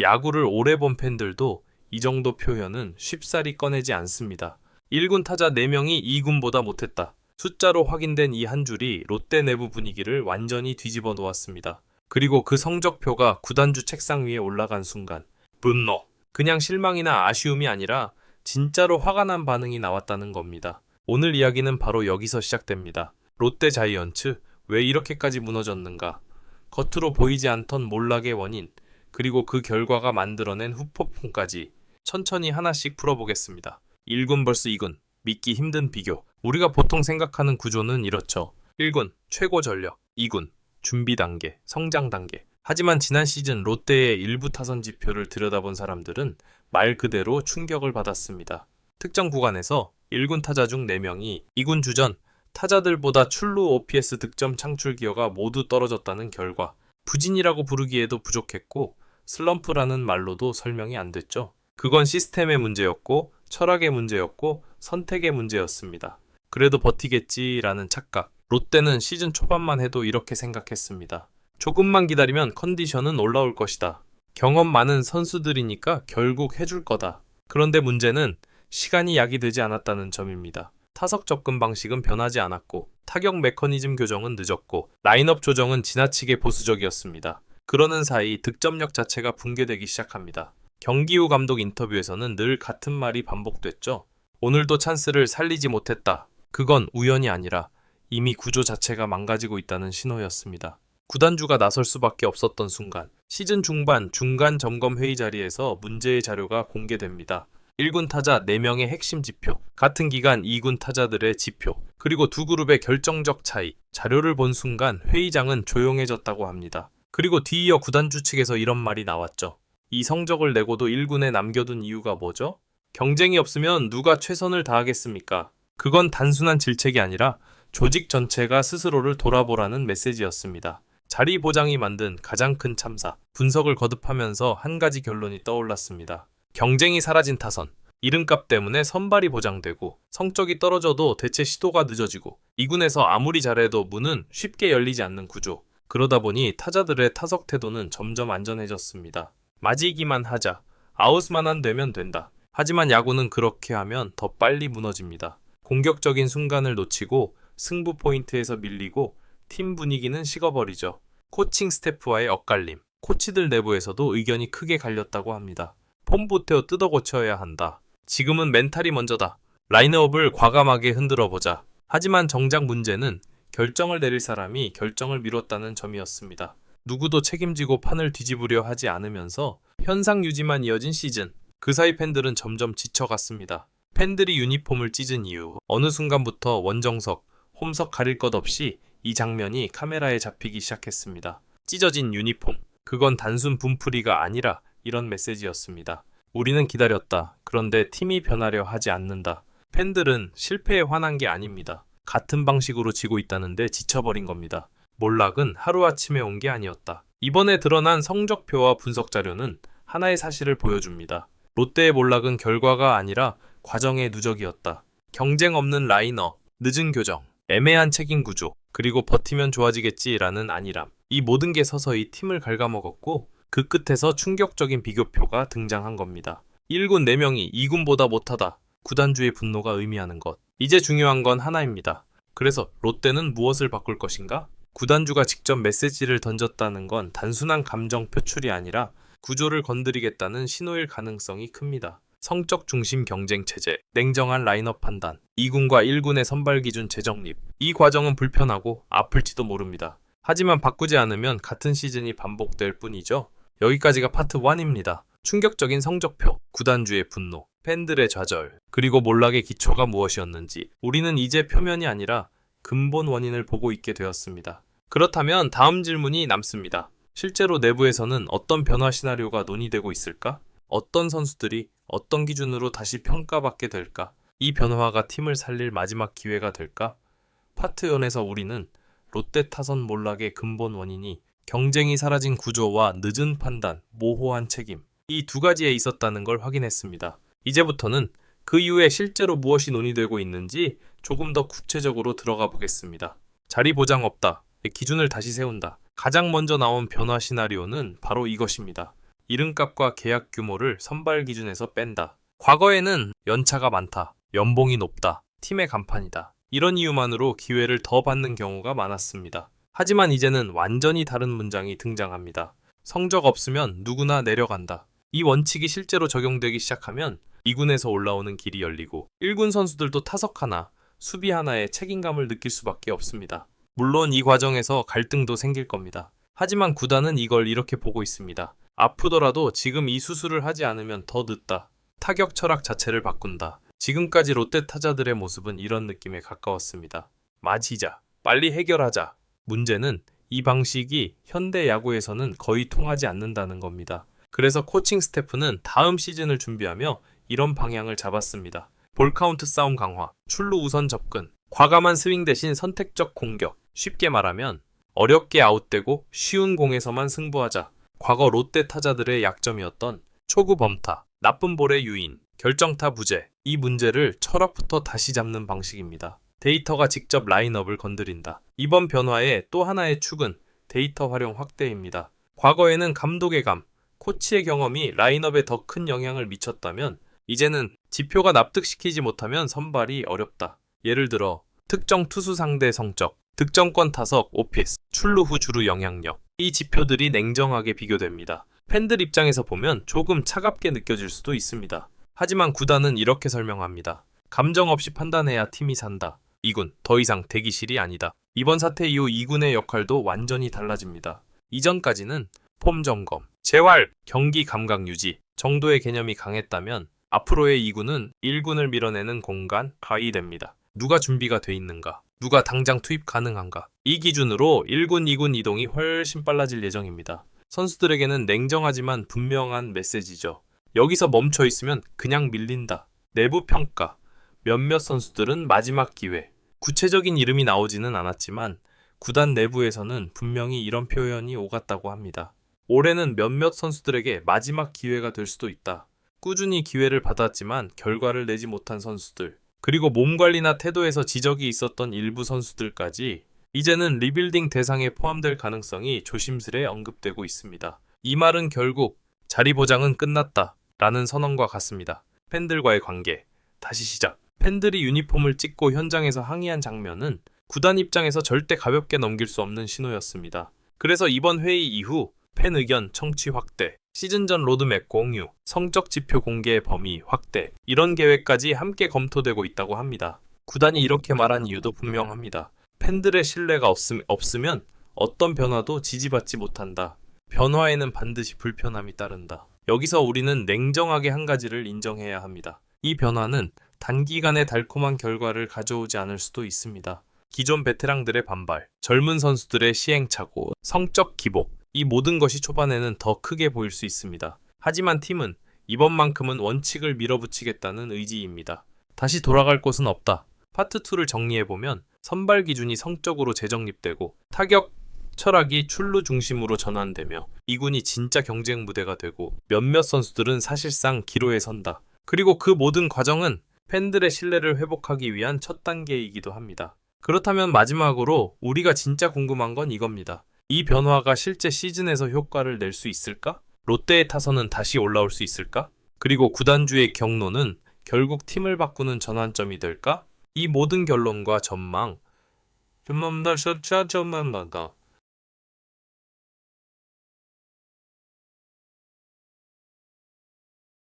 야구를 오래 본 팬들도 이 정도 표현은 쉽사리 꺼내지 않습니다. 1군 타자 4명이 2군보다 못했다. 숫자로 확인된 이 한 줄이 롯데 내부 분위기를 완전히 뒤집어 놓았습니다. 그리고 그 성적표가 구단주 책상 위에 올라간 순간 분노. 그냥 실망이나 아쉬움이 아니라 진짜로 화가 난 반응이 나왔다는 겁니다. 오늘 이야기는 바로 여기서 시작됩니다. 롯데 자이언츠 왜 이렇게까지 무너졌는가? 겉으로 보이지 않던 몰락의 원인, 그리고 그 결과가 만들어낸 후폭풍까지 천천히 하나씩 풀어보겠습니다. 1군 vs 2군, 믿기 힘든 비교. 우리가 보통 생각하는 구조는 이렇죠. 1군, 최고 전력. 2군, 준비 단계, 성장 단계. 하지만 지난 시즌 롯데의 일부 타선 지표를 들여다본 사람들은 말 그대로 충격을 받았습니다. 특정 구간에서 1군 타자 중 4명이 2군 주전 타자들보다 출루 OPS 득점 창출 기여가 모두 떨어졌다는 결과. 부진이라고 부르기에도 부족했고 슬럼프라는 말로도 설명이 안 됐죠. 그건 시스템의 문제였고 철학의 문제였고 선택의 문제였습니다. 그래도 버티겠지라는 착각. 롯데는 시즌 초반만 해도 이렇게 생각했습니다. 조금만 기다리면 컨디션은 올라올 것이다. 경험 많은 선수들이니까 결국 해줄 거다. 그런데 문제는 시간이 약이 되지 않았다는 점입니다. 타석 접근 방식은 변하지 않았고 타격 메커니즘 교정은 늦었고 라인업 조정은 지나치게 보수적이었습니다. 그러는 사이 득점력 자체가 붕괴되기 시작합니다. 경기 후 감독 인터뷰에서는 늘 같은 말이 반복됐죠. 오늘도 찬스를 살리지 못했다. 그건 우연이 아니라 이미 구조 자체가 망가지고 있다는 신호였습니다. 구단주가 나설 수밖에 없었던 순간 시즌 중반 중간 점검 회의 자리에서 문제의 자료가 공개됩니다. 1군 타자 4명의 핵심 지표, 같은 기간 2군 타자들의 지표, 그리고 두 그룹의 결정적 차이. 자료를 본 순간 회의장은 조용해졌다고 합니다. 그리고 뒤이어 구단주 측에서 이런 말이 나왔죠. 이 성적을 내고도 1군에 남겨둔 이유가 뭐죠? 경쟁이 없으면 누가 최선을 다하겠습니까? 그건 단순한 질책이 아니라 조직 전체가 스스로를 돌아보라는 메시지였습니다. 자리 보장이 만든 가장 큰 참사, 분석을 거듭하면서 한 가지 결론이 떠올랐습니다. 경쟁이 사라진 타선, 이름값 때문에 선발이 보장되고 성적이 떨어져도 대체 시도가 늦어지고 2군에서 아무리 잘해도 문은 쉽게 열리지 않는 구조. 그러다 보니 타자들의 타석 태도는 점점 안전해졌습니다. 맞이기만 하자. 아웃만 안 되면 된다. 하지만 야구는 그렇게 하면 더 빨리 무너집니다. 공격적인 순간을 놓치고 승부 포인트에서 밀리고 팀 분위기는 식어버리죠. 코칭 스태프와의 엇갈림. 코치들 내부에서도 의견이 크게 갈렸다고 합니다. 폼부터 뜯어 고쳐야 한다. 지금은 멘탈이 먼저다. 라인업을 과감하게 흔들어 보자. 하지만 정작 문제는 결정을 내릴 사람이 결정을 미뤘다는 점이었습니다. 누구도 책임지고 판을 뒤집으려 하지 않으면서 현상 유지만 이어진 시즌. 그 사이 팬들은 점점 지쳐갔습니다. 팬들이 유니폼을 찢은 이유. 어느 순간부터 원정석, 홈석 가릴 것 없이 이 장면이 카메라에 잡히기 시작했습니다. 찢어진 유니폼. 그건 단순 분풀이가 아니라 이런 메시지였습니다. 우리는 기다렸다. 그런데 팀이 변하려 하지 않는다. 팬들은 실패에 화난 게 아닙니다. 같은 방식으로 지고 있다는데 지쳐버린 겁니다. 몰락은 하루아침에 온 게 아니었다. 이번에 드러난 성적표와 분석 자료는 하나의 사실을 보여줍니다. 롯데의 몰락은 결과가 아니라 과정의 누적이었다. 경쟁 없는 라이너, 늦은 교정, 애매한 책임 구조, 그리고 버티면 좋아지겠지라는 안일함. 이 모든 게 서서히 팀을 갉아먹었고 그 끝에서 충격적인 비교표가 등장한 겁니다. 1군 4명이 2군보다 못하다. 구단주의 분노가 의미하는 것. 이제 중요한 건 하나입니다. 그래서 롯데는 무엇을 바꿀 것인가? 구단주가 직접 메시지를 던졌다는 건 단순한 감정 표출이 아니라 구조를 건드리겠다는 신호일 가능성이 큽니다. 성적 중심 경쟁 체제, 냉정한 라인업 판단, 2군과 1군의 선발 기준 재정립. 이 과정은 불편하고 아플지도 모릅니다. 하지만 바꾸지 않으면 같은 시즌이 반복될 뿐이죠. 여기까지가 파트 1입니다. 충격적인 성적표, 구단주의 분노, 팬들의 좌절, 그리고 몰락의 기초가 무엇이었는지 우리는 이제 표면이 아니라 근본 원인을 보고 있게 되었습니다. 그렇다면 다음 질문이 남습니다. 실제로 내부에서는 어떤 변화 시나리오가 논의되고 있을까? 어떤 선수들이 어떤 기준으로 다시 평가받게 될까? 이 변화가 팀을 살릴 마지막 기회가 될까? 파트 1에서 우리는 롯데 타선 몰락의 근본 원인이 경쟁이 사라진 구조와 늦은 판단, 모호한 책임, 이 두 가지에 있었다는 걸 확인했습니다. 이제부터는 그 이후에 실제로 무엇이 논의되고 있는지 조금 더 구체적으로 들어가 보겠습니다. 자리 보장 없다. 기준을 다시 세운다. 가장 먼저 나온 변화 시나리오는 바로 이것입니다. 이름값과 계약 규모를 선발 기준에서 뺀다. 과거에는 연차가 많다. 연봉이 높다. 팀의 간판이다. 이런 이유만으로 기회를 더 받는 경우가 많았습니다. 하지만 이제는 완전히 다른 문장이 등장합니다. 성적 없으면 누구나 내려간다. 이 원칙이 실제로 적용되기 시작하면 2군에서 올라오는 길이 열리고 1군 선수들도 타석 하나, 수비 하나에 책임감을 느낄 수밖에 없습니다. 물론 이 과정에서 갈등도 생길 겁니다. 하지만 구단은 이걸 이렇게 보고 있습니다. 아프더라도 지금 이 수술을 하지 않으면 더 늦다. 타격 철학 자체를 바꾼다. 지금까지 롯데 타자들의 모습은 이런 느낌에 가까웠습니다. 맞이자. 빨리 해결하자. 문제는 이 방식이 현대 야구에서는 거의 통하지 않는다는 겁니다. 그래서 코칭 스태프는 다음 시즌을 준비하며 이런 방향을 잡았습니다. 볼 카운트 싸움 강화, 출루 우선 접근, 과감한 스윙 대신 선택적 공격. 쉽게 말하면 어렵게 아웃되고 쉬운 공에서만 승부하자. 과거 롯데 타자들의 약점이었던 초구 범타, 나쁜 볼의 유인, 결정타 부재. 이 문제를 철학부터 다시 잡는 방식입니다. 데이터가 직접 라인업을 건드린다. 이번 변화의 또 하나의 축은 데이터 활용 확대입니다. 과거에는 감독의 감, 코치의 경험이 라인업에 더 큰 영향을 미쳤다면 이제는 지표가 납득시키지 못하면 선발이 어렵다. 예를 들어 특정 투수 상대 성적, 득점권 타석, 오피스, 출루 후 주루 영향력. 이 지표들이 냉정하게 비교됩니다. 팬들 입장에서 보면 조금 차갑게 느껴질 수도 있습니다. 하지만 구단은 이렇게 설명합니다. 감정 없이 판단해야 팀이 산다. 2군, 더 이상 대기실이 아니다. 이번 사태 이후 2군의 역할도 완전히 달라집니다. 이전까지는 폼 점검, 재활, 경기 감각 유지 정도의 개념이 강했다면 앞으로의 2군은 1군을 밀어내는 공간, 가이 됩니다. 누가 준비가 돼 있는가? 누가 당장 투입 가능한가? 이 기준으로 1군, 2군 이동이 훨씬 빨라질 예정입니다. 선수들에게는 냉정하지만 분명한 메시지죠. 여기서 멈춰 있으면 그냥 밀린다. 내부 평가. 몇몇 선수들은 마지막 기회. 구체적인 이름이 나오지는 않았지만 구단 내부에서는 분명히 이런 표현이 오갔다고 합니다. 올해는 몇몇 선수들에게 마지막 기회가 될 수도 있다. 꾸준히 기회를 받았지만 결과를 내지 못한 선수들, 그리고 몸 관리나 태도에서 지적이 있었던 일부 선수들까지 이제는 리빌딩 대상에 포함될 가능성이 조심스레 언급되고 있습니다. 이 말은 결국 자리 보장은 끝났다 라는 선언과 같습니다. 팬들과의 관계, 다시 시작. 팬들이 유니폼을 찍고 현장에서 항의한 장면은 구단 입장에서 절대 가볍게 넘길 수 없는 신호였습니다. 그래서 이번 회의 이후 팬 의견 청취 확대, 시즌 전 로드맵 공유, 성적 지표 공개의 범위 확대, 이런 계획까지 함께 검토되고 있다고 합니다. 구단이 이렇게 말한 이유도 분명합니다. 팬들의 신뢰가 없음, 없으면 어떤 변화도 지지받지 못한다. 변화에는 반드시 불편함이 따른다. 여기서 우리는 냉정하게 한 가지를 인정해야 합니다. 이 변화는 단기간에 달콤한 결과를 가져오지 않을 수도 있습니다. 기존 베테랑들의 반발, 젊은 선수들의 시행착오, 성적 기복, 이 모든 것이 초반에는 더 크게 보일 수 있습니다. 하지만 팀은 이번만큼은 원칙을 밀어붙이겠다는 의지입니다. 다시 돌아갈 곳은 없다. 파트 2를 정리해보면 선발 기준이 성적으로 재정립되고 타격 철학이 출루 중심으로 전환되며 이군이 진짜 경쟁 무대가 되고 몇몇 선수들은 사실상 기로에 선다. 그리고 그 모든 과정은 팬들의 신뢰를 회복하기 위한 첫 단계이기도 합니다. 그렇다면 마지막으로 우리가 진짜 궁금한 건 이겁니다. 이 변화가 실제 시즌에서 효과를 낼 수 있을까? 롯데의 타선은 다시 올라올 수 있을까? 그리고 구단주의 경로는 결국 팀을 바꾸는 전환점이 될까? 이 모든 결론과 전망 좀만 더